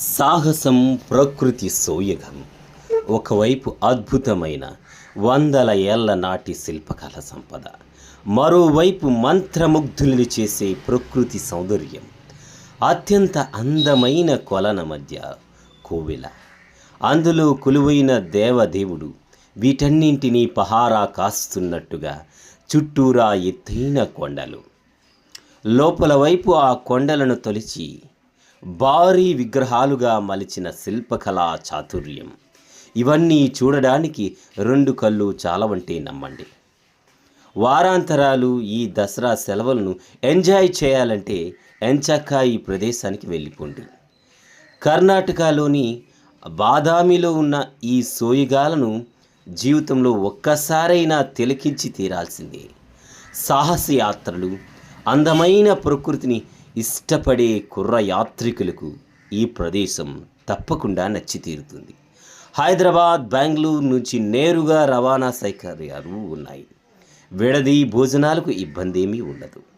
సాహసం ప్రకృతి సోయగం. ఒకవైపు అద్భుతమైన వందల ఏళ్ళ నాటి శిల్పకళ సంపద. మరోవైపు మంత్రముగ్ధుల్ని చేసే ప్రకృతి సౌందర్యం. అత్యంత అందమైన కొలన మధ్య కోవెల. అందులో కొలువైన దేవదేవుడు వీటన్నింటినీ పహారా కాస్తున్నట్టుగా చుట్టూరా ఎత్తైన కొండలు. లోపల వైపు ఆ కొండలను తొలిచి భారీ విగ్రహాలుగా మలిచిన శిల్పకళా చాతుర్యం. ఇవన్నీ చూడడానికి రెండు కళ్ళు చాలవంటే నమ్మండి. వారాంతరాలు ఈ దసరా సెలవులను ఎంజాయ్ చేయాలంటే ఎంచక్కా ఈ ప్రదేశానికి వెళ్ళిపోండి. కర్ణాటకలోని బాదామిలో ఉన్న ఈ సోయిగాలను జీవితంలో ఒక్కసారైనా తిలకించి తీరాల్సిందే. సాహస యాత్రలు అందమైన ప్రకృతిని ఇష్టపడే కుర్ర యాత్రికులకు ఈ ప్రదేశం తప్పకుండా నచ్చి తీరుతుంది. హైదరాబాద్ బెంగళూరు నుంచి నేరుగా రవాణా సౌకర్యాలు ఉన్నాయి. విడది భోజనాలకు ఇబ్బంది ఏమీ ఉండదు.